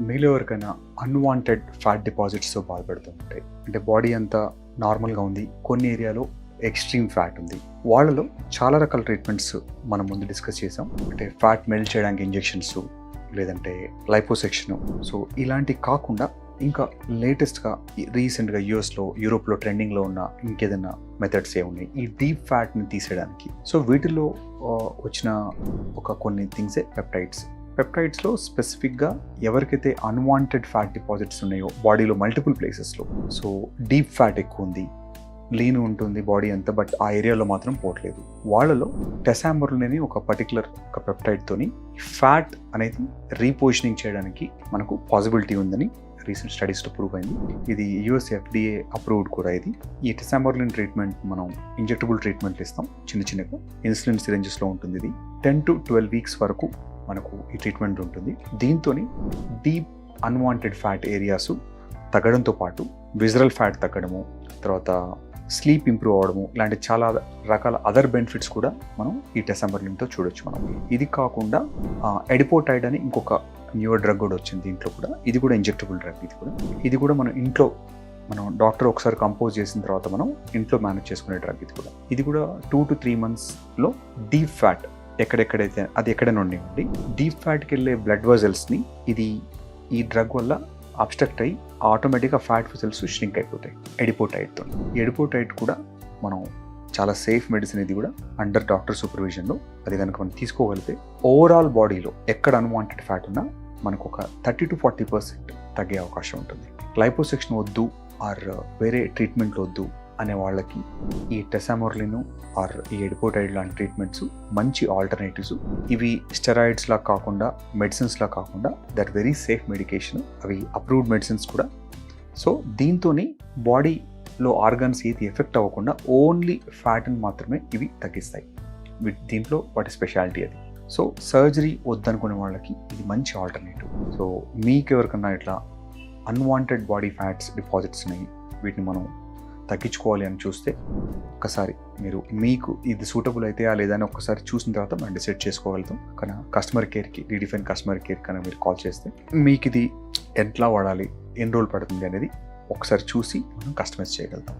మీలో ఎవరికైనా unwanted fat డిపాజిట్స్తో బాధపడుతూ ఉంటాయి అంటే బాడీ అంతా నార్మల్గా ఉంది కొన్ని ఏరియాలో ఎక్స్ట్రీమ్ ఫ్యాట్ ఉంది వాళ్ళలో చాలా రకాల ట్రీట్మెంట్స్ మనం ముందు డిస్కస్ చేసాం అంటే ఫ్యాట్ మెల్ట్ చేయడానికి ఇంజెక్షన్స్ లేదంటే లైపోసెక్షన్ సో ఇలాంటివి కాకుండా ఇంకా లేటెస్ట్గా రీసెంట్గా యూఎస్లో యూరోప్లో ట్రెండింగ్లో ఉన్న ఇంకేదైనా మెథడ్స్ ఏ ఉన్నాయి? ఈ డీప్ ఫ్యాట్ని తీసేయడానికి. సో వీటిలో వచ్చిన ఒక కొన్ని థింగ్సే పెప్టైడ్స్ పెప్టైడ్స్లో స్పెసిఫిక్గా ఎవరికైతే అన్వాంటెడ్ ఫ్యాట్ డిపాజిట్స్ ఉన్నాయో బాడీలో మల్టిపుల్ ప్లేసెస్లో సో డీప్ ఫ్యాట్ ఎక్కువ ఉంది లీన్ ఉంటుంది బాడీ అంతా బట్ ఆ ఏరియాలో మాత్రం పోవట్లేదు. వాళ్ళలో టెసాంబర్లోనే ఒక పర్టికులర్ ఒక పెప్టైడ్తోని ఫ్యాట్ అనేది రీపోజిషనింగ్ చేయడానికి మనకు పాసిబిలిటీ ఉందని రీసెంట్ స్టడీస్లో ప్రూవ్ అయింది. ఇది యూఎస్ ఎఫ్డిఏ అప్రూవ్డ్ కూడా ఇది. ఈ టెసాంబర్లిన్ ట్రీట్మెంట్ మనం ఇంజెక్టబుల్ ట్రీట్మెంట్ ఇస్తాం చిన్న చిన్నగా. ఇన్సులిన్ సిరెంజెస్లో ఉంటుంది ఇది. టెన్ టు ట్వెల్వ్ వీక్స్ వరకు మనకు ఈ ట్రీట్మెంట్ ఉంటుంది. దీంతో డీప్ అన్వాంటెడ్ ఫ్యాట్ ఏరియాస్ తగ్గడంతో పాటు విజరల్ ఫ్యాట్ తగ్గడము తర్వాత స్లీప్ ఇంప్రూవ్ అవ్వడము ఇలాంటి చాలా రకాల అదర్ బెనిఫిట్స్ కూడా మనం ఈ టెసంబర్లిన్తో చూడొచ్చు మనం. ఇది కాకుండా ఎడిపోటైడ్ అని ఇంకొక న్యూ డ్రగ్ కూడా వచ్చింది దీంట్లో కూడా. ఇది కూడా ఇంజెక్టబుల్ డ్రగ్ ఇది కూడా. ఇది కూడా మనం ఇంట్లో మనం డాక్టర్ ఒకసారి కంపోజ్ చేసిన తర్వాత మనం ఇంట్లో మేనేజ్ చేసుకునే డ్రగ్ ఇది కూడా. ఇది కూడా టూ టు త్రీ మంత్స్లో డీప్ ఫ్యాట్ ఎక్కడెక్కడైతే అది ఎక్కడైనా ఉండి డీప్ ఫ్యాట్కి వెళ్ళే బ్లడ్ వెజల్స్ని ఇది ఈ డ్రగ్ వల్ల అబ్స్ట్రక్ట్ అయ్యి ఆటోమేటిక్గా ఫ్యాట్ వెజల్స్ ష్రింక్ అయిపోతాయి. ఎడిపోటైట్తో ఎడిపోటైట్ కూడా మనం చాలా సేఫ్ మెడిసిన్ ఇది కూడా అండర్ డాక్టర్ సూపర్విజన్లో. అది కనుక మనం తీసుకోగలిగితే ఓవరాల్ బాడీలో ఎక్కడ అన్వాంటెడ్ ఫ్యాట్ ఉన్నా మనకు ఒక థర్టీ టు ఫార్టీ పర్సెంట్ తగ్గే అవకాశం ఉంటుంది. లైపోసెక్షన్ వద్దు ఆర్ వేరే ట్రీట్మెంట్లు వద్దు అనే వాళ్ళకి ఈ టెసామోర్లిను ఆర్ ఈ ఎడిపోటైడ్ లాంటి ట్రీట్మెంట్స్ మంచి ఆల్టర్నేటివ్స్ ఇవి స్టెరాయిడ్స్ లా కాకుండా మెడిసిన్స్ లా కాకుండా దట్ వెరీ సేఫ్ మెడికేషన్ అవి అప్రూవ్డ్ మెడిసిన్స్ కూడా. సో దీంతోనే బాడీలో ఆర్గన్స్ ఏది ఎఫెక్ట్ అవ్వకుండా ఓన్లీ ఫ్యాట్ని మాత్రమే ఇవి తగ్గిస్తాయి. దీంట్లో వాటి స్పెషాలిటీ అది. సో సర్జరీ వద్దనుకునే వాళ్ళకి ఇది మంచి ఆల్టర్నేటివ్ సో మీకు ఎవరికన్నా ఇట్లా అన్వాంటెడ్ బాడీ ఫ్యాట్స్ డిపాజిట్స్ ఉన్నాయి వీటిని మనం తగ్గించుకోవాలి అని చూస్తే ఒకసారి మీరు మీకు ఇది సూటబుల్ అయితే లేదా అని ఒకసారి చూసిన తర్వాత మనం డిసైడ్ చేసుకోగలుగుతాం. కానీ కస్టమర్ కేర్కి రీడిఫైన్ కస్టమర్ కేర్ కన్నా మీరు కాల్ చేస్తే మీకు ఇది ఎట్లా వాడాలి ఎన్ని రోజులు పడుతుంది అనేది ఒకసారి చూసి మనం కస్టమైజ్ చేయగలుగుతాం.